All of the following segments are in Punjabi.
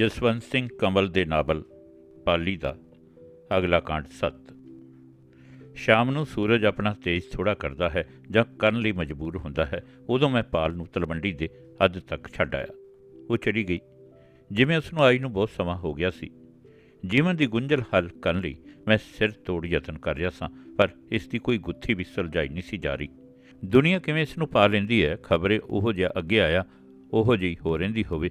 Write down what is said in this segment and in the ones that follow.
ਜਸਵੰਤ ਸਿੰਘ ਕਮਲ ਦੇ ਨਾਵਲ, ਪਾਲੀ ਦਾ, ਅਗਲਾ ਕਾਂਡ 7 ਸ਼ਾਮ ਨੂੰ ਸੂਰਜ ਆਪਣਾ ਤੇਜ ਥੋੜਾ ਕਰਦਾ ਹੈ ਜਾਂ ਕਰਨ ਲਈ ਮਜਬੂਰ ਹੁੰਦਾ ਹੈ, ਉਦੋਂ ਮੈਂ ਪਾਲ ਨੂੰ ਤਲਵੰਡੀ ਦੇ ਅੱਧ ਤੱਕ ਛੱਡ ਆਇਆ। ਉਹ ਚਲੀ ਗਈ। ਜਿਵੇਂ ਉਸ ਨੂੰ ਆਈ ਨੂੰ ਬਹੁਤ ਸਮਾਂ ਹੋ ਗਿਆ ਸੀ। ਜੀਵਨ ਦੀ ਗੁੰਝਲ ਹੱਲ ਕਰਨ ਲਈ ਮੈਂ ਸਿਰ ਤੋੜ ਯਤਨ ਕਰ ਰਿਹਾ ਸਾਂ, ਪਰ ਇਸ ਦੀ ਕੋਈ ਗੁੱਥੀ ਵੀ ਸੁਲਝਾਈ ਨਹੀਂ ਸੀ ਜਾ ਰਹੀ। ਦੁਨੀਆ ਕਿਵੇਂ ਇਸ ਨੂੰ ਪਾ ਲੈਂਦੀ ਹੈ, ਖਬਰੇ ਉਹੋ ਜਿਹਾ ਅੱਗੇ ਆਇਆ, ਉਹੋ ਜਿਹੀ ਹੋ ਰਹਿੰਦੀ ਹੋਵੇ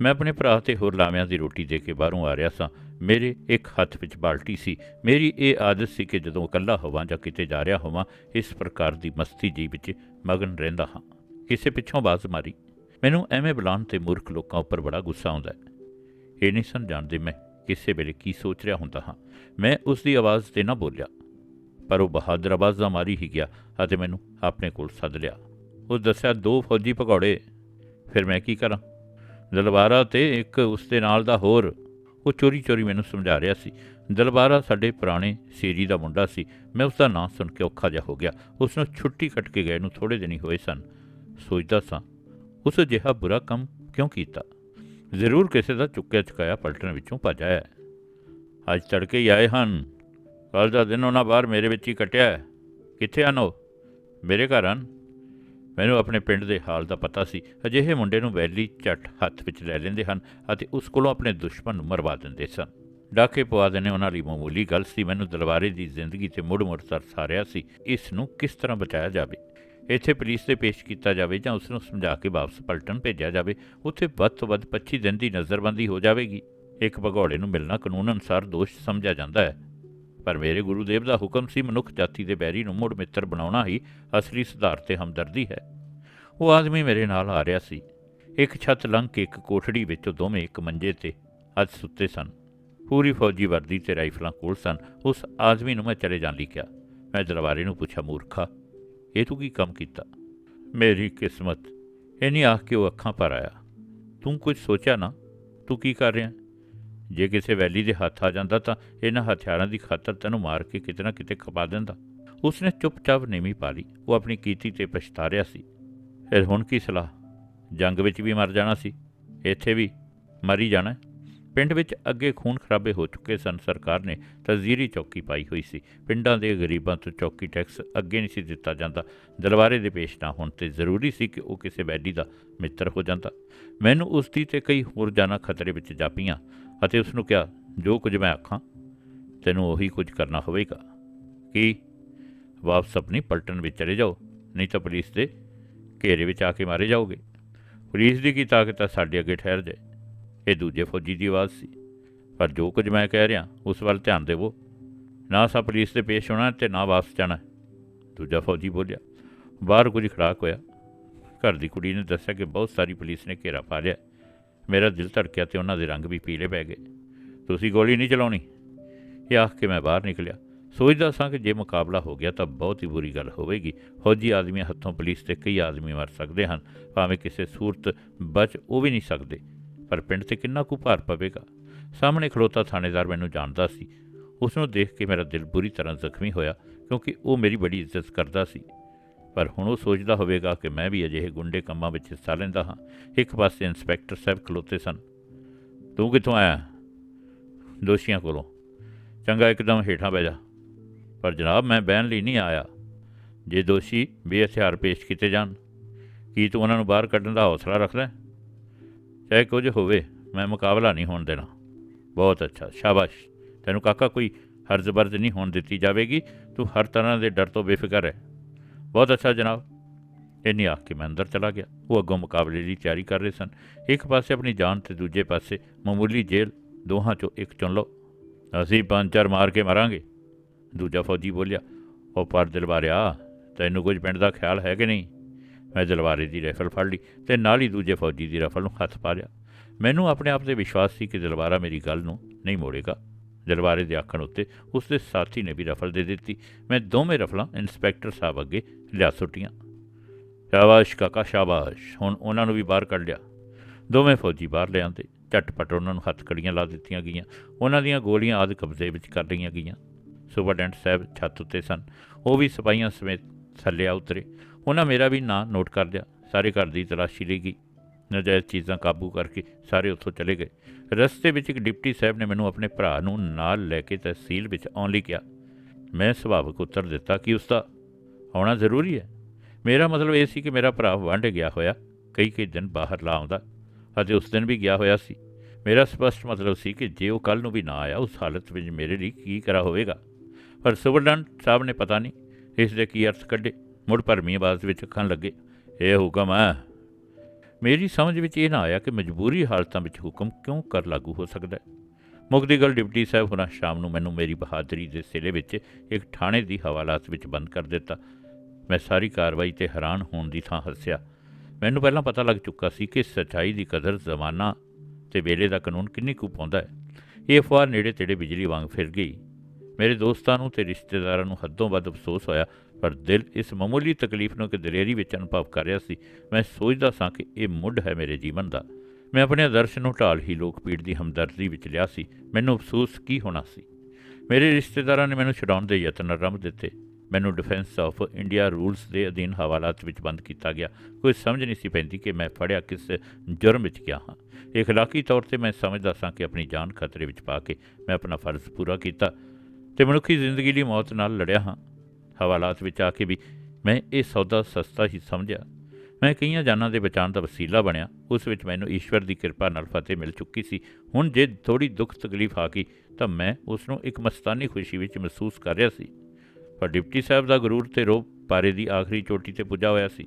ਮੈਂ ਆਪਣੇ ਭਰਾ ਤੇ ਹੋਰ ਲਾਵਿਆਂ ਦੀ ਰੋਟੀ ਦੇ ਕੇ ਬਾਹਰੋਂ ਆ ਰਿਹਾ ਸਾਂ। ਮੇਰੇ ਇੱਕ ਹੱਥ ਵਿੱਚ ਬਾਲਟੀ ਸੀ। ਮੇਰੀ ਇਹ ਆਦਤ ਸੀ ਕਿ ਜਦੋਂ ਇਕੱਲਾ ਹੋਵਾਂ ਜਾਂ ਕਿਤੇ ਜਾ ਰਿਹਾ ਹੋਵਾਂ, ਇਸ ਪ੍ਰਕਾਰ ਦੀ ਮਸਤੀ ਜੀ ਵਿੱਚ ਮਗਨ ਰਹਿੰਦਾ ਹਾਂ। ਕਿਸੇ ਪਿੱਛੋਂ ਆਵਾਜ਼ ਮਾਰੀ, ਮੈਨੂੰ ਐਵੇਂ ਬੁਲਾਉਣ ਤੇ ਮੂਰਖ ਲੋਕਾਂ ਉੱਪਰ ਬੜਾ ਗੁੱਸਾ ਆਉਂਦਾ ਹੈ। ਇਹ ਨਹੀਂ ਸਨ ਜਾਣਦੇ ਮੈਂ ਕਿਸੇ ਵੇਲੇ ਕੀ ਸੋਚ ਰਿਹਾ ਹੁੰਦਾ ਹਾਂ। ਮੈਂ ਉਸ ਦੀ ਆਵਾਜ਼ ਤੇ ਨਾ ਬੋਲਿਆ, ਪਰ ਉਹ ਬਹਾਦਰ ਆਵਾਜ਼ਾਂ ਮਾਰੀ ਹੀ ਗਿਆ ਅਤੇ ਮੈਨੂੰ ਆਪਣੇ ਕੋਲ ਸੱਦ ਲਿਆ। ਉਹ ਦੱਸਿਆ, ਦੋ ਫੌਜੀ ਭਗੌੜੇ ਫਿਰ ਮੈਂ ਕੀ ਕਰਾਂ? ਦਲਬਾਰਾ ਤੇ ਇੱਕ ਉਸ ਦੇ ਨਾਲ ਦਾ ਹੋਰ। ਉਹ ਚੋਰੀ ਚੋਰੀ ਮੈਨੂੰ ਸਮਝਾ ਰਿਹਾ ਸੀ। ਦਲਬਾਰਾ ਸਾਡੇ ਪੁਰਾਣੇ ਸੇਰੀ ਦਾ ਮੁੰਡਾ ਸੀ। ਮੈਂ ਉਸ ਦਾ ਨਾਂ ਸੁਣ ਕੇ ਔਖਾ ਜਿਹਾ ਹੋ ਗਿਆ। ਉਸ ਨੂੰ ਛੁੱਟੀ ਕੱਟ ਕੇ ਗਏ ਨੂੰ ਥੋੜੇ ਦਿਨ ਹੀ ਹੋਏ ਸਨ। ਸੋਚਦਾ ਸਾਂ, ਉਸ ਜਿਹਾ ਬੁਰਾ ਕੰਮ ਕਿਉਂ ਕੀਤਾ? ਜ਼ਰੂਰ ਕਿਸੇ ਦਾ ਚੁੱਕਿਆ ਚੁਕਾਇਆ ਪਲਟਣ ਵਿੱਚੋਂ ਭੱਜ ਆਇਆ ਅੱਜ ਤੜਕੇ ਹੀ ਆਏ ਹਨ। ਕੱਲ ਦਾ ਦਿਨ ਉਹਨਾਂ ਬਾਹਰ ਮੇਰੇ ਵਿੱਚ ਹੀ ਕੱਟਿਆ ਕਿੱਥੇ ਹਨ ਉਹ? ਮੇਰੇ ਘਰ ਹਨ। ਮੈਨੂੰ ਆਪਣੇ ਪਿੰਡ ਦੇ ਹਾਲ ਦਾ ਪਤਾ ਸੀ। ਅਜਿਹੇ ਮੁੰਡੇ ਨੂੰ ਵੈਲੀ ਝੱਟ ਹੱਥ ਵਿੱਚ ਲੈ ਲੈਂਦੇ ਹਨ ਅਤੇ ਉਸ ਕੋਲੋਂ ਆਪਣੇ ਦੁਸ਼ਮਣ ਨੂੰ ਮਰਵਾ ਦਿੰਦੇ ਸਨ। ਡਾਕੇ ਪਵਾ ਦੇਣੇ ਉਹਨਾਂ ਲਈ ਮਾਮੂਲੀ ਗੱਲ ਸੀ। ਮੈਨੂੰ ਦਲਵਾਰੇ ਦੀ ਜ਼ਿੰਦਗੀ ਤੇ ਮੁੜ-ਮੁੜ ਤਰਸ ਆ ਰਿਹਾ ਸੀ। ਇਸ ਨੂੰ ਕਿਸ ਤਰ੍ਹਾਂ ਬਚਾਇਆ ਜਾਵੇ? ਇੱਥੇ ਪੁਲਿਸ ਦੇ ਪੇਸ਼ ਕੀਤਾ ਜਾਵੇ ਜਾਂ ਉਸ ਨੂੰ ਸਮਝਾ ਕੇ ਵਾਪਸ ਪਲਟਣ ਭੇਜਿਆ ਜਾਵੇ? ਉੱਥੇ ਵੱਧ ਤੋਂ ਵੱਧ 25 ਦਿਨ ਦੀ ਨਜ਼ਰਬੰਦੀ ਹੋ ਜਾਵੇਗੀ। ਇੱਕ ਭਗੌੜੇ ਨੂੰ ਮਿਲਣਾ ਕਾਨੂੰਨ ਅਨੁਸਾਰ ਦੋਸ਼ ਸਮਝਿਆ ਜਾਂਦਾ ਹੈ। ਪਰ ਮੇਰੇ ਗੁਰੂ ਦੇਵ ਦਾ ਹੁਕਮ ਸੀ ਮਨੁੱਖ ਜਾਤੀ ਦੇ ਬੈਰੀ ਨੂੰ ਮੁੜ ਮਿੱਤਰ ਬਣਾਉਣਾ ਹੀ ਅਸਲੀ ਸੁਧਾਰ ਤੇ ਹਮਦਰਦੀ ਹੈ। ਉਹ ਆਦਮੀ ਮੇਰੇ ਨਾਲ ਆ ਰਿਹਾ ਸੀ। ਇੱਕ ਛੱਤ ਲੰਘ ਕੇ ਇੱਕ ਕੋਠੜੀ ਵਿੱਚ ਦੋਵੇਂ ਇੱਕ ਮੰਜੇ ਤੇ ਅੱਜ ਸੁੱਤੇ ਸਨ। ਪੂਰੀ ਫੌਜੀ ਵਰਦੀ ਤੇ ਰਾਈਫਲਾਂ ਕੋਲ ਸਨ। ਉਸ ਆਦਮੀ ਨੂੰ ਮੈਂ ਚਲੇ ਜਾਣ ਲਈ ਕਿਹਾ। ਮੈਂ ਦਰਬਾਰੇ ਨੂੰ ਪੁੱਛਿਆ, ਮੂਰਖਾ, ਇਹ ਤੂੰ ਕੀ ਕੰਮ ਕੀਤਾ? ਮੇਰੀ ਕਿਸਮਤ। ਇਹਨੀ ਆਖ ਕੇ ਉਹ ਅੱਖਾਂ ਭਰ ਆਇਆ। ਤੂੰ ਕੁਝ ਸੋਚਿਆ ਨਾ? ਤੂੰ ਕੀ ਕਰ ਰਿਹਾ? ਜੇ ਕਿਸੇ ਵੈਲੀ ਦੇ ਹੱਥ ਆ ਜਾਂਦਾ ਤਾਂ ਇਹਨਾਂ ਹਥਿਆਰਾਂ ਦੀ ਖਾਤਰ ਤੈਨੂੰ ਮਾਰ ਕੇ ਕਿਤੇ ਨਾ ਕਿਤੇ ਖਪਾ ਦਿੰਦਾ। ਉਸਨੇ ਚੁੱਪਚਾਪ ਨੀਵੀਂ ਪਾ ਲਈ ਉਹ ਆਪਣੀ ਕੀਤੀ ਤੇ ਪਛਤਾ ਰਿਹਾ ਸੀ। ਫਿਰ ਹੁਣ ਕੀ ਸਲਾਹ? ਜੰਗ ਵਿੱਚ ਵੀ ਮਰ ਜਾਣਾ ਸੀ। ਇੱਥੇ ਵੀ ਮਰੀ ਜਾਣਾ। ਪਿੰਡ ਵਿੱਚ ਅੱਗੇ ਖੂਨ ਖਰਾਬੇ ਹੋ ਚੁੱਕੇ ਸਨ, ਸਰਕਾਰ ਨੇ ਤਜ਼ੀਰੀ ਚੌਕੀ ਪਾਈ ਹੋਈ ਸੀ। ਪਿੰਡਾਂ ਦੇ ਗਰੀਬਾਂ ਤੋਂ ਚੌਕੀ ਟੈਕਸ ਅੱਗੇ ਨਹੀਂ ਸੀ ਦਿੱਤਾ ਜਾਂਦਾ। ਦਲਵਾਰੇ ਦੇ ਪੇਸ਼ ਨਾ ਹੋਣ ਤੇ ਜ਼ਰੂਰੀ ਸੀ ਕਿ ਉਹ ਕਿਸੇ ਵੈਡੀ ਦਾ ਮਿੱਤਰ ਹੋ ਜਾਂਦਾ। ਮੈਨੂੰ ਉਸ ਦੀ ਤੇ ਕਈ ਹੋਰ ਜਾਨਾਂ ਖਤਰੇ ਵਿੱਚ ਜਾਪੀਆਂ ਅਤੇ ਉਸ ਨੂੰ ਕਿਹਾ, ਜੋ ਕੁਝ ਮੈਂ ਆਖਾਂ, ਤੈਨੂੰ ਉਹੀ ਕੁਝ ਕਰਨਾ ਹੋਵੇਗਾ। ਕੀ ਵਾਪਸ ਆਪਣੀ ਪਲਟਨ ਵਿੱਚ ਚਲੇ ਜਾਓ, ਨਹੀਂ ਤਾਂ ਪੁਲਿਸ ਦੇ ਘੇਰੇ ਵਿੱਚ ਆ ਕੇ ਮਾਰੇ ਜਾਓਗੇ। ਪੁਲਿਸ ਦੀ ਕੀ ਤਾਕਤ ਆ ਸਾਡੇ ਅੱਗੇ ਠਹਿਰ ਜਾਏ? ਇਹ ਦੂਜੇ ਫੌਜੀ ਦੀ ਆਵਾਜ਼ ਸੀ। ਪਰ ਜੋ ਕੁਝ ਮੈਂ ਕਹਿ ਰਿਹਾ, ਉਸ ਵੱਲ ਧਿਆਨ ਦੇਵੋ। ਨਾ ਸਾ ਪੁਲਿਸ 'ਤੇ ਪੇਸ਼ ਹੋਣਾ ਤੇ ਨਾ ਵਾਪਸ ਜਾਣਾ। ਦੂਜਾ ਫੌਜੀ ਬੋਲਿਆ, ਬਾਹਰ ਕੁਝ ਖੜਾਕ ਹੋਇਆ। ਘਰ ਦੀ ਕੁੜੀ ਨੇ ਦੱਸਿਆ ਕਿ ਬਹੁਤ ਸਾਰੀ ਪੁਲਿਸ ਨੇ ਘੇਰਾ ਪਾ ਲਿਆ। ਮੇਰਾ ਦਿਲ ਧੜਕਿਆ ਤੇ ਉਹਨਾਂ ਦੇ ਰੰਗ ਵੀ ਪੀਲੇ ਪੈ ਗਏ। ਤੁਸੀਂ ਗੋਲੀ ਨਹੀਂ ਚਲਾਉਣੀ? ਇਹ ਆਖ ਕੇ ਮੈਂ ਬਾਹਰ ਨਿਕਲਿਆ। ਸੋਚਦਾ ਸਾਂ ਕਿ ਜੇ ਮੁਕਾਬਲਾ ਹੋ ਗਿਆ ਤਾਂ ਬਹੁਤ ਹੀ ਬੁਰੀ ਗੱਲ ਹੋਵੇਗੀ। ਫੌਜੀ ਆਦਮੀ ਹੱਥੋਂ ਪੁਲਿਸ ਤੇ ਕਈ ਆਦਮੀ ਮਰ ਸਕਦੇ ਹਨ। ਭਾਵੇਂ ਕਿਸੇ ਸੂਰਤ ਬਚ ਉਹ ਵੀ ਨਹੀਂ ਸਕਦੇ। ਪਰ ਪਿੰਡ ਤੇ ਕਿੰਨਾ ਕੁ ਭਾਰ ਪਵੇਗਾ? ਸਾਹਮਣੇ ਖੜੋਤਾ ਥਾਣੇਦਾਰ ਮੈਨੂੰ ਜਾਣਦਾ ਸੀ। ਉਸ ਨੂੰ ਦੇਖ ਕੇ ਮੇਰਾ ਦਿਲ ਬੁਰੀ ਤਰ੍ਹਾਂ ਜ਼ਖਮੀ ਹੋਇਆ, ਕਿਉਂਕਿ ਉਹ ਮੇਰੀ ਬੜੀ ਇੱਜ਼ਤ ਕਰਦਾ ਸੀ। ਪਰ ਹੁਣ ਉਹ ਸੋਚਦਾ ਹੋਵੇਗਾ ਕਿ ਮੈਂ ਵੀ ਅਜਿਹੇ ਗੁੰਡੇ ਕੰਮਾਂ ਵਿੱਚ ਹਿੱਸਾ ਲੈਂਦਾ ਹਾਂ। ਇੱਕ ਪਾਸੇ ਇੰਸਪੈਕਟਰ ਸਾਹਿਬ ਖਲੋਤੇ ਸਨ। ਤੂੰ ਕਿੱਥੋਂ ਆਇਆ? ਦੋਸ਼ੀਆਂ ਕੋਲੋਂ। ਚੰਗਾ, ਇੱਕਦਮ ਹੇਠਾਂ ਬਹਿ ਜਾ। ਪਰ ਜਨਾਬ, ਮੈਂ ਬਹਿਣ ਲਈ ਨਹੀਂ ਆਇਆ। ਜੇ ਦੋਸ਼ੀ ਬੇਹਥਿਆਰ ਪੇਸ਼ ਕੀਤੇ ਜਾਣ, ਕੀ ਤੂੰ ਉਹਨਾਂ ਨੂੰ ਬਾਹਰ ਕੱਢਣ ਦਾ ਹੌਸਲਾ ਰੱਖਦਾ ਹੈ? ਚਾਹੇ ਕੁਝ ਹੋਵੇ, ਮੈਂ ਮੁਕਾਬਲਾ ਨਹੀਂ ਹੋਣ ਦੇਣਾ। ਬਹੁਤ ਅੱਛਾ, ਸ਼ਾਬਾਸ਼। ਤੈਨੂੰ ਕਾਕਾ ਕੋਈ ਹਰਜ਼ ਬਰਜ਼ ਨਹੀਂ ਹੋਣ ਦਿੱਤੀ ਜਾਵੇਗੀ, ਤੂੰ ਹਰ ਤਰ੍ਹਾਂ ਦੇ ਡਰ ਤੋਂ ਬੇਫਿਕਰ ਹੈ ਬਹੁਤ ਅੱਛਾ ਜਨਾਬ। ਇੰਨੀ ਆਖ ਕੇ ਮੈਂ ਅੰਦਰ ਚਲਾ ਗਿਆ। ਉਹ ਅੱਗੋਂ ਮੁਕਾਬਲੇ ਦੀ ਤਿਆਰੀ ਕਰ ਰਹੇ ਸਨ। ਇੱਕ ਪਾਸੇ ਆਪਣੀ ਜਾਨ ਤੇ ਦੂਜੇ ਪਾਸੇ ਮਾਮੂਲੀ ਜੇਲ੍ਹ, ਦੋਹਾਂ ਚੋਂ ਇੱਕ ਚੁਣ ਲਓ। ਅਸੀਂ ਪੰਜ ਚਾਰ ਮਾਰ ਕੇ ਮਰਾਂਗੇ। ਦੂਜਾ ਫੌਜੀ ਬੋਲਿਆ, ਉਹ ਪਰ ਦਿਲਵਾਰਿਆ, ਤੈਨੂੰ ਕੁਝ ਪਿੰਡ ਦਾ ਖਿਆਲ ਹੈ ਕਿ ਨਹੀਂ? ਮੈਂ ਦਲਵਾਰੇ ਦੀ ਰਾਈਫਲ ਫੜ ਲਈ ਤੇ ਨਾਲ ਹੀ ਦੂਜੇ ਫੌਜੀ ਦੀ ਰਾਈਫਲ ਨੂੰ ਹੱਥ ਪਾ ਲਿਆ। ਮੈਨੂੰ ਆਪਣੇ ਆਪ ਤੇ ਵਿਸ਼ਵਾਸ ਸੀ ਕਿ ਦਲਵਾਰਾ ਮੇਰੀ ਗੱਲ ਨੂੰ ਨਹੀਂ ਮੋੜੇਗਾ। ਦਲਵਾਰੇ ਦੇ ਆਖਣ ਉੱਤੇ ਉਸ ਦੇ ਸਾਥੀ ਨੇ ਵੀ ਰਫਲ ਦੇ ਦਿੱਤੀ। ਮੈਂ ਦੋਵੇਂ ਰਫਲਾਂ ਇੰਸਪੈਕਟਰ ਸਾਹਿਬ ਅੱਗੇ ਲਿਆ ਸੁੱਟੀਆਂ। ਸ਼ਾਬਾਸ਼ ਕਾਕਾ, ਸ਼ਾਬਾਸ਼। ਹੁਣ ਉਹਨਾਂ ਨੂੰ ਵੀ ਬਾਹਰ ਕੱਢ ਲਿਆ। ਦੋਵੇਂ ਫੌਜੀ ਬਾਹਰ ਲਿਆਂਦੇ ਝਟਪਟ ਉਹਨਾਂ ਨੂੰ ਹੱਥ ਕੜੀਆਂ ਲਾ ਦਿੱਤੀਆਂ ਗਈਆਂ। ਉਹਨਾਂ ਦੀਆਂ ਗੋਲੀਆਂ ਆਦ ਕਬਜ਼ੇ ਵਿੱਚ ਕਰ ਲਈਆਂ ਗਈਆਂ। ਸੁਪਰਡੈਂਟ ਸਾਹਿਬ ਛੱਤ ਉੱਤੇ ਸਨ। ਉਹ ਵੀ ਸਿਪਾਹੀਆਂ ਸਮੇਤ ਥੱਲੇ ਆ ਉਤਰੇ। ਉਹਨਾਂ ਮੇਰਾ ਵੀ ਨਾਂ ਨੋਟ ਕਰ ਲਿਆ। ਸਾਰੇ ਘਰ ਦੀ ਤਲਾਸ਼ੀ ਲਈ ਗਈ। ਨਜਾਇਜ਼ ਚੀਜ਼ਾਂ ਕਾਬੂ ਕਰਕੇ ਸਾਰੇ ਉੱਥੋਂ ਚਲੇ ਗਏ। ਰਸਤੇ ਵਿੱਚ ਇੱਕ ਡਿਪਟੀ ਸਾਹਿਬ ਨੇ ਮੈਨੂੰ ਆਪਣੇ ਭਰਾ ਨੂੰ ਨਾਲ ਲੈ ਕੇ ਤਹਿਸੀਲ ਵਿੱਚ ਆਉਣ ਲਈ ਕਿਹਾ। ਮੈਂ ਸੁਭਾਵਕ ਉੱਤਰ ਦਿੱਤਾ ਕਿ ਉਸ ਦਾ ਆਉਣਾ ਜ਼ਰੂਰੀ ਹੈ। ਮੇਰਾ ਮਤਲਬ ਇਹ ਸੀ ਕਿ ਮੇਰਾ ਭਰਾ ਵਾਂਢ ਗਿਆ ਹੋਇਆ, ਕਈ ਕਈ ਦਿਨ ਬਾਹਰ ਲਾ ਆਉਂਦਾ। ਅਤੇ ਉਸ ਦਿਨ ਵੀ ਗਿਆ ਹੋਇਆ ਸੀ। ਮੇਰਾ ਸਪਸ਼ਟ ਮਤਲਬ ਸੀ ਕਿ ਜੇ ਉਹ ਕੱਲ ਨੂੰ ਵੀ ਨਾ ਆਇਆ, ਉਸ ਹਾਲਤ ਵਿੱਚ ਮੇਰੇ ਲਈ ਕੀ ਕਰਾ ਹੋਵੇਗਾ? ਪਰ ਸੁਬਰਡਨ ਸਾਹਿਬ ਨੇ ਪਤਾ ਨਹੀਂ ਇਸ ਦੇ ਕੀ ਅਰਥ ਕੱਢੇ। ਮੁੜ ਭਰਮੀ ਆਵਾਜ਼ ਵਿੱਚ ਅੱਖਾਂ ਲੱਗੇ, ਇਹ ਹੁਕਮ ਹੈ। ਮੇਰੀ ਸਮਝ ਵਿੱਚ ਇਹ ਨਾ ਆਇਆ ਕਿ ਮਜਬੂਰੀ ਹਾਲਤਾਂ ਵਿੱਚ ਹੁਕਮ ਕਿਉਂ ਕਰ ਲਾਗੂ ਹੋ ਸਕਦਾ ਹੈ। ਮੁਕਦੀ ਗੱਲ ਡਿਪਟੀ ਸਾਹਿਬ ਹੁਣਾਂ ਸ਼ਾਮ ਨੂੰ ਮੈਨੂੰ ਮੇਰੀ ਬਹਾਦਰੀ ਦੇ ਸਿਲੇ ਵਿੱਚ ਇੱਕ ਥਾਣੇ ਦੀ ਹਵਾਲਾਤ ਵਿੱਚ ਬੰਦ ਕਰ ਦਿੱਤਾ। ਮੈਂ ਸਾਰੀ ਕਾਰਵਾਈ ਤੇ ਹੈਰਾਨ ਹੋਣ ਦੀ ਥਾਂ ਹੱਸਿਆ। ਮੈਨੂੰ ਪਹਿਲਾਂ ਪਤਾ ਲੱਗ ਚੁੱਕਾ ਸੀ ਕਿ ਸੱਚਾਈ ਦੀ ਕਦਰ ਜ਼ਮਾਨਾ ਤੇ ਵੇਲੇ ਦਾ ਕਾਨੂੰਨ ਕਿੰਨੀ ਕੁ ਪਾਉਂਦਾ ਹੈ। ਇਹ ਅਫਵਾਹ ਨੇੜੇ ਤੇੜੇ ਬਿਜਲੀ ਵਾਂਗ ਫਿਰ ਗਈ। ਮੇਰੇ ਦੋਸਤਾਂ ਨੂੰ ਤੇ ਰਿਸ਼ਤੇਦਾਰਾਂ ਨੂੰ ਹੱਦੋਂ ਵੱਧ ਅਫਸੋਸ ਹੋਇਆ, ਪਰ ਦਿਲ ਇਸ ਮਾਮੂਲੀ ਤਕਲੀਫ ਨੂੰ ਕਿ ਦਲੇਰੀ ਵਿੱਚ ਅਨੁਭਵ ਕਰ ਰਿਹਾ ਸੀ। ਮੈਂ ਸੋਚਦਾ ਸਾਂ ਕਿ ਇਹ ਮੁੱਢ ਹੈ ਮੇਰੇ ਜੀਵਨ ਦਾ। ਮੈਂ ਆਪਣੇ ਆਦਰਸ਼ ਨੂੰ ਢਾਲ ਹੀ ਲੋਕ ਪੀੜ ਦੀ ਹਮਦਰਦੀ ਵਿੱਚ ਲਿਆ ਸੀ। ਮੈਨੂੰ ਅਫਸੋਸ ਕੀ ਹੋਣਾ ਸੀ? ਮੇਰੇ ਰਿਸ਼ਤੇਦਾਰਾਂ ਨੇ ਮੈਨੂੰ ਛਡਾਉਣ ਦੇ ਯਤਨ ਆਰੰਭ ਦਿੱਤੇ। ਮੈਨੂੰ ਡਿਫੈਂਸ ਆਫ ਇੰਡੀਆ ਰੂਲਸ ਦੇ ਅਧੀਨ ਹਵਾਲਾਤ ਵਿੱਚ ਬੰਦ ਕੀਤਾ ਗਿਆ। ਕੋਈ ਸਮਝ ਨਹੀਂ ਸੀ ਪੈਂਦੀ ਕਿ ਮੈਂ ਫੜਿਆ ਕਿਸ ਜੁਰਮ ਵਿੱਚ ਗਿਆ ਹਾਂ। ਇਖਲਾਕੀ ਤੌਰ ਤੇ ਮੈਂ ਸਮਝਦਾ ਸਾਂ ਕਿ ਆਪਣੀ ਜਾਨ ਖਤਰੇ ਵਿੱਚ ਪਾ ਕੇ ਮੈਂ ਆਪਣਾ ਫਰਜ਼ ਪੂਰਾ ਕੀਤਾ। ਤੇ ਮਨੁੱਖੀ ਜ਼ਿੰਦਗੀ ਲਈ ਮੌਤ ਨਾਲ ਲੜਿਆ ਹਾਂ। ਹਵਾਲਾਤ ਵਿੱਚ ਆ ਕੇ ਵੀ ਮੈਂ ਇਹ ਸੌਦਾ ਸਸਤਾ ਹੀ ਸਮਝਿਆ। ਮੈਂ ਕਈਆਂ ਜਾਨਾਂ ਦੇ ਬਚਾਉਣ ਦਾ ਵਸੀਲਾ ਬਣਿਆ। ਉਸ ਵਿੱਚ ਮੈਨੂੰ ਈਸ਼ਵਰ ਦੀ ਕਿਰਪਾ ਨਾਲ ਫਤਿਹ ਮਿਲ ਚੁੱਕੀ ਸੀ। ਹੁਣ ਜੇ ਥੋੜੀ ਦੁੱਖ ਤਕਲੀਫ ਆ ਗਈ, ਤਾਂ ਮੈਂ ਉਸ ਨੂੰ ਇੱਕ ਮਸਤਾਨੀ ਖੁਸ਼ੀ ਵਿੱਚ ਮਹਿਸੂਸ ਕਰ ਰਿਹਾ ਸੀ। ਪਰ ਡਿਪਟੀ ਸਾਹਿਬ ਦਾ ਗਰੂਰ ਤੇ ਰੋਹ ਪਾਰੇ ਦੀ ਆਖਰੀ ਚੋਟੀ ਤੇ ਪੁੱਜਾ ਹੋਇਆ ਸੀ।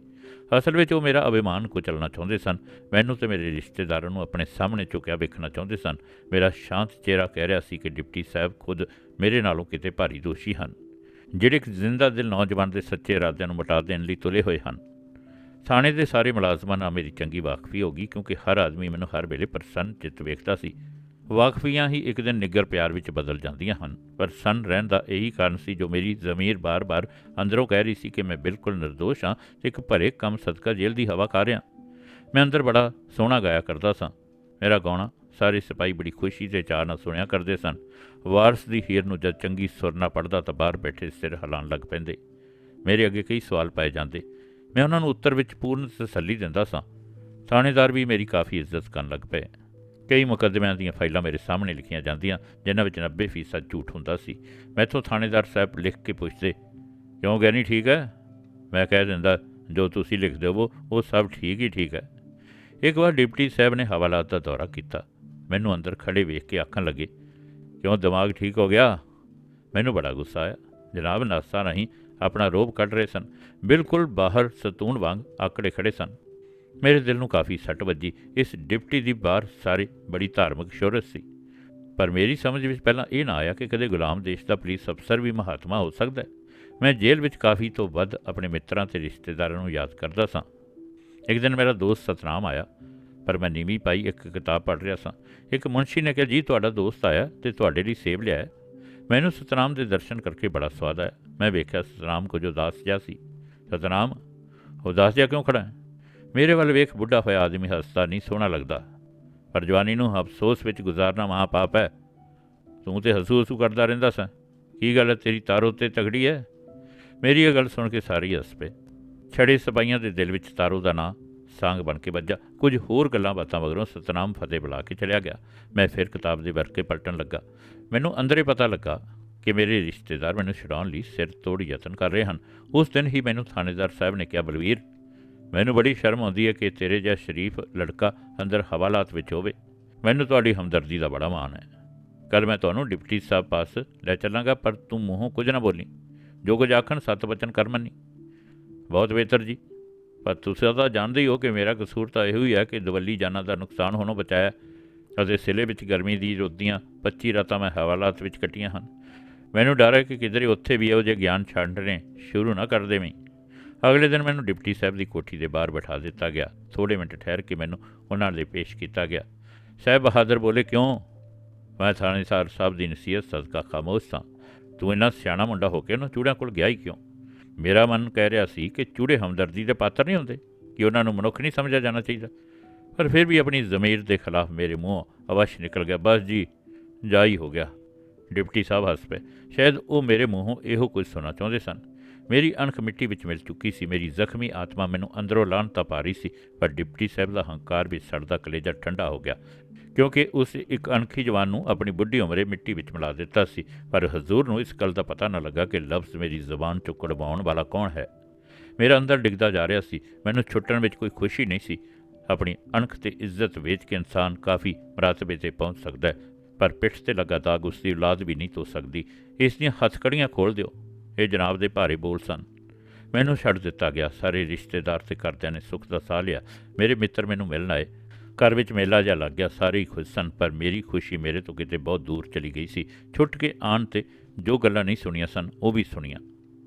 ਅਸਲ ਵਿੱਚ ਉਹ ਮੇਰਾ ਅਭਿਮਾਨ ਕੁਚਲਣਾ ਚਾਹੁੰਦੇ ਸਨ। ਮੈਨੂੰ ਤੇ ਮੇਰੇ ਰਿਸ਼ਤੇਦਾਰਾਂ ਨੂੰ ਆਪਣੇ ਸਾਹਮਣੇ ਝੁਕਿਆ ਵੇਖਣਾ ਚਾਹੁੰਦੇ ਸਨ। ਮੇਰਾ ਸ਼ਾਂਤ ਚਿਹਰਾ ਕਹਿ ਰਿਹਾ ਸੀ ਕਿ ਡਿਪਟੀ ਸਾਹਿਬ ਖੁਦ ਮੇਰੇ ਨਾਲੋਂ ਕਿਤੇ ਭਾਰੀ ਦੋਸ਼ੀ ਹਨ, ਜਿਹੜੇ ਇੱਕ ਜ਼ਿੰਦਾ ਦਿਲ ਨੌਜਵਾਨ ਦੇ ਸੱਚੇ ਇਰਾਦਿਆਂ ਨੂੰ ਮਿਟਾ ਦੇਣ ਲਈ ਤੁਲੇ ਹੋਏ ਹਨ। ਥਾਣੇ ਦੇ ਸਾਰੇ ਮੁਲਾਜ਼ਮਾਂ ਨਾਲ ਮੇਰੀ ਚੰਗੀ ਵਾਕਫੀ ਹੋ ਗਈ ਕਿਉਂਕਿ ਹਰ ਆਦਮੀ ਮੈਨੂੰ ਹਰ ਵੇਲੇ ਪ੍ਰਸੰਨ ਚਿੱਤ ਵੇਖਦਾ ਸੀ। ਵਾਕਫੀਆਂ ਹੀ ਇੱਕ ਦਿਨ ਨਿੱਗਰ ਪਿਆਰ ਵਿੱਚ ਬਦਲ ਜਾਂਦੀਆਂ ਹਨ। ਪਰ ਸਨ ਰਹਿਣ ਦਾ ਇਹੀ ਕਾਰਨ ਸੀ ਜੋ ਮੇਰੀ ਜ਼ਮੀਰ ਬਾਰ-ਬਾਰ ਅੰਦਰੋਂ ਕਹਿ ਰਹੀ ਸੀ ਕਿ ਮੈਂ ਬਿਲਕੁਲ ਨਿਰਦੋਸ਼ ਹਾਂ ਤੇ ਇੱਕ ਭਰੇ ਕੰਮ ਸਦਕਾ ਜੇਲ੍ਹ ਦੀ ਹਵਾ ਖਾ ਰਿਹਾ। ਮੈਂ ਅੰਦਰ ਬੜਾ ਸੋਹਣਾ ਗਾਇਆ ਕਰਦਾ ਸਾਂ। ਮੇਰਾ ਗਾਉਣਾ ਸਾਰੇ ਸਿਪਾਹੀ ਬੜੀ ਖੁਸ਼ੀ ਤੇ ਚਾਅ ਨਾਲ ਸੁਣਿਆ ਕਰਦੇ ਸਨ। ਵਾਰਸ ਦੀ ਹੀਰ ਨੂੰ ਜਦ ਚੰਗੀ ਸੁਰ ਨਾ ਪੜਦਾ ਤਾਂ ਬਾਹਰ ਬੈਠੇ ਸਿਰ ਹਿਲਾਉਣ ਲੱਗ ਪੈਂਦੇ। ਮੇਰੇ ਅੱਗੇ ਕਈ ਸਵਾਲ ਪਾਏ ਜਾਂਦੇ। ਮੈਂ ਉਹਨਾਂ ਨੂੰ ਉੱਤਰ ਵਿੱਚ ਪੂਰਨ ਤਸੱਲੀ ਦਿੰਦਾ ਸਾਂ। ਥਾਣੇਦਾਰ ਵੀ ਮੇਰੀ ਕਾਫੀ ਇੱਜ਼ਤ ਕਰਨ ਲੱਗ ਪਏ। ਕਈ ਮੁਕੱਦਮਿਆਂ ਦੀਆਂ ਫਾਈਲਾਂ ਮੇਰੇ ਸਾਹਮਣੇ ਲਿਖੀਆਂ ਜਾਂਦੀਆਂ, ਜਿਨ੍ਹਾਂ ਵਿੱਚ 90% ਝੂਠ ਹੁੰਦਾ ਸੀ। ਮੈਥੋਂ ਥਾਣੇਦਾਰ ਸਾਹਿਬ ਲਿਖ ਕੇ ਪੁੱਛਦੇ, ਕਿਉਂ ਗਿਆਨੀ ਠੀਕ ਹੈ? ਮੈਂ ਕਹਿ ਦਿੰਦਾ, ਜੋ ਤੁਸੀਂ ਲਿਖਦੇ ਹੋ ਉਹ ਸਭ ਠੀਕ ਹੀ ਠੀਕ ਹੈ। ਇੱਕ ਵਾਰ ਡਿਪਟੀ ਸਾਹਿਬ ਨੇ ਹਵਾਲਾਤ ਦਾ ਦੌਰਾ ਕੀਤਾ। ਮੈਨੂੰ ਅੰਦਰ ਖੜੇ ਵੇਖ ਕੇ ਆਖਣ ਲੱਗੇ, ਕਿਉਂ ਦਿਮਾਗ ਠੀਕ ਹੋ ਗਿਆ? ਮੈਨੂੰ ਬੜਾ ਗੁੱਸਾ ਆਇਆ। ਜਨਾਬ, ਨਾਸਾ ਨਹੀਂ ਆਪਣਾ ਰੋਬ ਕੱਢ ਰਹੇ ਸਨ। ਬਿਲਕੁਲ ਬਾਹਰ ਸਤੂਨ ਵਾਂਗ ਆਕੜੇ ਖੜੇ ਸਨ। ਮੇਰੇ ਦਿਲ ਨੂੰ ਕਾਫੀ ਸੱਟ ਵੱਜੀ। ਇਸ ਡਿਪਟੀ ਦੀ ਬਾਹਰ ਸਾਰੇ ਬੜੀ ਧਾਰਮਿਕ ਸ਼ੋਹਰਤ ਸੀ। ਪਰ ਮੇਰੀ ਸਮਝ ਵਿੱਚ ਪਹਿਲਾਂ ਇਹ ਨਾ ਆਇਆ ਕਿ ਕਦੇ ਗੁਲਾਮ ਦੇਸ਼ ਦਾ ਪੁਲਿਸ ਅਫਸਰ ਵੀ ਮਹਾਤਮਾ ਹੋ ਸਕਦਾ ਹੈ। ਮੈਂ ਜੇਲ੍ਹ ਵਿੱਚ ਕਾਫੀ ਤੋਂ ਵੱਧ ਆਪਣੇ ਮਿੱਤਰਾਂ ਤੇ ਰਿਸ਼ਤੇਦਾਰਾਂ ਨੂੰ ਯਾਦ ਕਰਦਾ ਸਾਂ। ਇੱਕ ਦਿਨ ਮੇਰਾ ਦੋਸਤ ਸਤਨਾਮ ਆਇਆ, ਪਰ ਮੈਂ ਨੀਵੀਂ ਪਾਈ ਇੱਕ ਕਿਤਾਬ ਪੜ੍ਹ ਰਿਹਾ ਸਾਂ। ਇੱਕ ਮੁਨਸ਼ੀ ਨੇ ਕਿਹਾ, ਜੀ, ਤੁਹਾਡਾ ਦੋਸਤ ਆਇਆ ਤੇ ਤੁਹਾਡੇ ਲਈ ਸੇਬ ਲਿਆ ਮੈਨੂੰ ਸਤਨਾਮ ਦੇ ਦਰਸ਼ਨ ਕਰਕੇ ਬੜਾ ਸਵਾਦ ਆਇਆ। ਮੈਂ ਵੇਖਿਆ ਸਤਨਾਮ ਕੁਝ ਉਦਾਸ ਜਿਹਾ ਸੀ। ਸਤਨਾਮ, ਉਦਾਸ ਜਿਹਾ ਕਿਉਂ ਖੜਾ ਹੈ? ਮੇਰੇ ਵੱਲ ਵੇਖ, ਬੁੱਢਾ ਹੋਇਆ ਆਦਮੀ ਹੱਸਦਾ ਨਹੀਂ, ਸੋਹਣਾ ਲੱਗਦਾ। ਪਰ ਜਵਾਨੀ ਨੂੰ ਅਫਸੋਸ ਵਿੱਚ ਗੁਜ਼ਾਰਨਾ ਮਹਾ ਪਾਪ ਹੈ। ਤੂੰ ਤੇ ਹਸੂ ਹਸੂ ਕਰਦਾ ਰਹਿੰਦਾ ਸਾਂ। ਕੀ ਗੱਲ ਹੈ? ਤੇਰੀ ਤਾਰੋ ਤੇ ਤਗੜੀ ਹੈ? ਮੇਰੀ ਇਹ ਗੱਲ ਸੁਣ ਕੇ ਸਾਰੇ ਹੱਸ ਪਏ। ਛੜੇ ਸਪਾਈਆਂ ਦੇ ਦਿਲ ਵਿੱਚ ਤਾਰੋ ਦਾ ਨਾਂ ਸਾਂਗ ਬਣ ਕੇ ਵੱਜਾ ਕੁਝ ਹੋਰ ਗੱਲਾਂ ਬਾਤਾਂ ਮਗਰੋਂ ਸਤਨਾਮ ਫਤਿਹ ਬੁਲਾ ਕੇ ਚਲਿਆ ਗਿਆ। ਮੈਂ ਫਿਰ ਕਿਤਾਬ ਦੇ ਵਰਕੇ ਪਲਟਣ ਲੱਗਾ। ਮੈਨੂੰ ਅੰਦਰੇ ਪਤਾ ਲੱਗਾ ਕਿ ਮੇਰੇ ਰਿਸ਼ਤੇਦਾਰ ਮੈਨੂੰ ਛਡਾਉਣ ਲਈ ਸਿਰ ਤੋੜ ਯਤਨ ਕਰ ਰਹੇ ਹਨ। ਉਸ ਦਿਨ ਹੀ ਮੈਨੂੰ ਥਾਣੇਦਾਰ ਸਾਹਿਬ ਨੇ ਕਿਹਾ, ਬਲਵੀਰ ਮੈਨੂੰ ਬੜੀ ਸ਼ਰਮ ਆਉਂਦੀ ਹੈ ਕਿ ਤੇਰੇ ਜਿਹਾ ਸ਼ਰੀਫ ਲੜਕਾ ਅੰਦਰ ਹਵਾਲਾਤ ਵਿੱਚ ਹੋਵੇ। ਮੈਨੂੰ ਤੁਹਾਡੀ ਹਮਦਰਦੀ ਦਾ ਬੜਾ ਮਾਣ ਹੈ। ਕੱਲ ਮੈਂ ਤੁਹਾਨੂੰ ਡਿਪਟੀ ਸਾਹਿਬ ਪਾਸ ਲੈ ਚੱਲਾਂਗਾ, ਪਰ ਤੂੰ ਮੂੰਹੋਂ ਕੁਝ ਨਾ ਬੋਲੀ। ਜੋ ਕੁਝ ਆਖਣ, ਸੱਤ ਬਚਨ ਕਰ ਮੰਨੀ। ਬਹੁਤ ਬਿਹਤਰ ਜੀ। ਪਰ ਤੁਸੀਂ ਤਾਂ ਜਾਣਦੇ ਹੀ ਹੋ ਕਿ ਮੇਰਾ ਕਸੂਰ ਤਾਂ ਇਹੋ ਹੀ ਹੈ ਕਿ ਦਵੱਲੀ ਜਾਨਾਂ ਦਾ ਨੁਕਸਾਨ ਹੋਣੋਂ ਬਚਾਇਆ। ਅਤੇ ਸਿਲੇ ਵਿੱਚ ਗਰਮੀ ਦੀ ਰੋਦੀਆਂ 25 ਰਾਤਾਂ ਮੈਂ ਹਵਾਲਾਤ ਵਿੱਚ ਕੱਟੀਆਂ ਹਨ। ਮੈਨੂੰ ਡਰ ਹੈ ਕਿ ਕਿਧਰੇ ਉੱਥੇ ਵੀ ਇਹੋ ਜਿਹੇ ਗਿਆਨ ਛੱਡਣੇ ਸ਼ੁਰੂ ਨਾ ਕਰ ਦੇਵੇਂ। ਅਗਲੇ ਦਿਨ ਮੈਨੂੰ ਡਿਪਟੀ ਸਾਹਿਬ ਦੀ ਕੋਠੀ ਦੇ ਬਾਹਰ ਬਿਠਾ ਦਿੱਤਾ ਗਿਆ। ਥੋੜੇ ਮਿੰਟ ਠਹਿਰ ਕੇ ਮੈਨੂੰ ਉਹਨਾਂ ਦੇ ਪੇਸ਼ ਕੀਤਾ ਗਿਆ। ਸਾਹਿਬ ਬਹਾਦਰ ਬੋਲੇ, ਕਿਉਂ? ਮੈਂ ਥਾਣੇਦਾਰ ਸਾਹਿਬ ਦੀ ਨਸੀਹਤ ਸਦਕਾ ਖਾਮੋਸ਼ ਸਾਂ। ਤੂੰ ਇੰਨਾ ਸਿਆਣਾ ਮੁੰਡਾ ਹੋ ਕੇ ਉਹਨਾਂ ਚੂੜਿਆਂ ਕੋਲ ਗਿਆ ਹੀ ਕਿਉਂ? ਮੇਰਾ ਮਨ ਕਹਿ ਰਿਹਾ ਸੀ ਕਿ ਚੂੜੇ ਹਮਦਰਦੀ ਦੇ ਪਾਤਰ ਨਹੀਂ ਹੁੰਦੇ, ਕਿ ਉਹਨਾਂ ਨੂੰ ਮਨੁੱਖ ਨਹੀਂ ਸਮਝਿਆ ਜਾਣਾ ਚਾਹੀਦਾ। ਪਰ ਫਿਰ ਵੀ ਆਪਣੀ ਜ਼ਮੀਰ ਦੇ ਖਿਲਾਫ ਮੇਰੇ ਮੂੰਹੋਂ ਅਵਸ਼ ਨਿਕਲ ਗਿਆ। ਬਸ ਜੀ, ਜਾਈ ਹੋ ਗਿਆ। ਡਿਪਟੀ ਸਾਹਿਬ ਹੱਸ ਪਏ। ਸ਼ਾਇਦ ਉਹ ਮੇਰੇ ਮੂੰਹੋਂ ਇਹੋ ਕੁਝ ਸੁਣਨਾ ਚਾਹੁੰਦੇ ਸਨ। ਮੇਰੀ ਅਣਖ ਮਿੱਟੀ ਵਿੱਚ ਮਿਲ ਚੁੱਕੀ ਸੀ। ਮੇਰੀ ਜ਼ਖਮੀ ਆਤਮਾ ਮੈਨੂੰ ਅੰਦਰੋਂ ਲਾਹਨਤਾ ਪਾ ਰਹੀ ਸੀ, ਪਰ ਡਿਪਟੀ ਸਾਹਿਬ ਦਾ ਹੰਕਾਰ ਵੀ ਸੜਦਾ ਕਲੇਜਾ ਠੰਡਾ ਹੋ ਗਿਆ, ਕਿਉਂਕਿ ਉਸ ਇੱਕ ਅਣਖੀ ਜਵਾਨ ਨੂੰ ਆਪਣੀ ਬੁੱਢੀ ਉਮਰੇ ਮਿੱਟੀ ਵਿੱਚ ਮਿਲਾ ਦਿੱਤਾ ਸੀ। ਪਰ ਹਜ਼ੂਰ ਨੂੰ ਇਸ ਗੱਲ ਦਾ ਪਤਾ ਨਾ ਲੱਗਾ ਕਿ ਲਫ਼ਜ਼ ਮੇਰੀ ਜ਼ੁਬਾਨ ਚੋਂ ਕੜਵਾਉਣ ਵਾਲਾ ਕੌਣ ਹੈ। ਮੇਰਾ ਅੰਦਰ ਡਿੱਗਦਾ ਜਾ ਰਿਹਾ ਸੀ। ਮੈਨੂੰ ਛੁੱਟਣ ਵਿੱਚ ਕੋਈ ਖੁਸ਼ੀ ਨਹੀਂ ਸੀ। ਆਪਣੀ ਅਣਖ ਤੇ ਇੱਜ਼ਤ ਵੇਚ ਕੇ ਇਨਸਾਨ ਕਾਫੀ ਮਰਾਤਬੇ ਤੇ ਪਹੁੰਚ ਸਕਦਾ ਹੈ, ਪਰ ਪਿੱਠ ਤੇ ਲੱਗਾ ਦਾਗ ਉਸ ਦੀ ਔਲਾਦ ਵੀ ਨਹੀਂ ਧੋ ਸਕਦੀ। ਇਸ ਦੀਆਂ ਹੱਥਕੜੀਆਂ ਖੋਲ ਦਿਓ। ਇਹ ਜਨਾਬ ਦੇ ਭਾਰੇ ਬੋਲ ਸਨ। ਮੈਨੂੰ ਛੱਡ ਦਿੱਤਾ ਗਿਆ। ਸਾਰੇ ਰਿਸ਼ਤੇਦਾਰ ਤੇ ਘਰਦਿਆਂ ਨੇ ਸੁੱਖ ਦਾ ਸਾਹ ਲਿਆ। ਮੇਰੇ ਮਿੱਤਰ ਮੈਨੂੰ ਮਿਲਣ ਆਏ। ਘਰ ਵਿੱਚ ਮੇਲਾ ਜਿਹਾ ਲੱਗ ਗਿਆ। ਸਾਰੇ ਹੀ ਖੁਸ਼ ਸਨ, ਪਰ ਮੇਰੀ ਖੁਸ਼ੀ ਮੇਰੇ ਤੋਂ ਕਿਤੇ ਬਹੁਤ ਦੂਰ ਚਲੀ ਗਈ ਸੀ। ਛੁੱਟ ਕੇ ਆਣ ਤੇ ਜੋ ਗੱਲਾਂ ਨਹੀਂ ਸੁਣੀਆਂ ਸਨ, ਉਹ ਵੀ ਸੁਣੀਆਂ।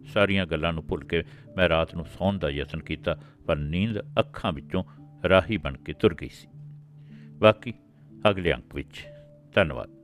ਸਾਰੀਆਂ ਗੱਲਾਂ ਨੂੰ ਭੁੱਲ ਕੇ ਮੈਂ ਰਾਤ ਨੂੰ ਸੌਣ ਦਾ ਯਤਨ ਕੀਤਾ, ਪਰ ਨੀਂਦ ਅੱਖਾਂ ਵਿੱਚੋਂ ਰਾਹੀ ਬਣ ਕੇ ਤੁਰ ਗਈ ਸੀ। ਬਾਕੀ ਅਗਲੇ ਅੰਕ ਵਿੱਚ। ਧੰਨਵਾਦ।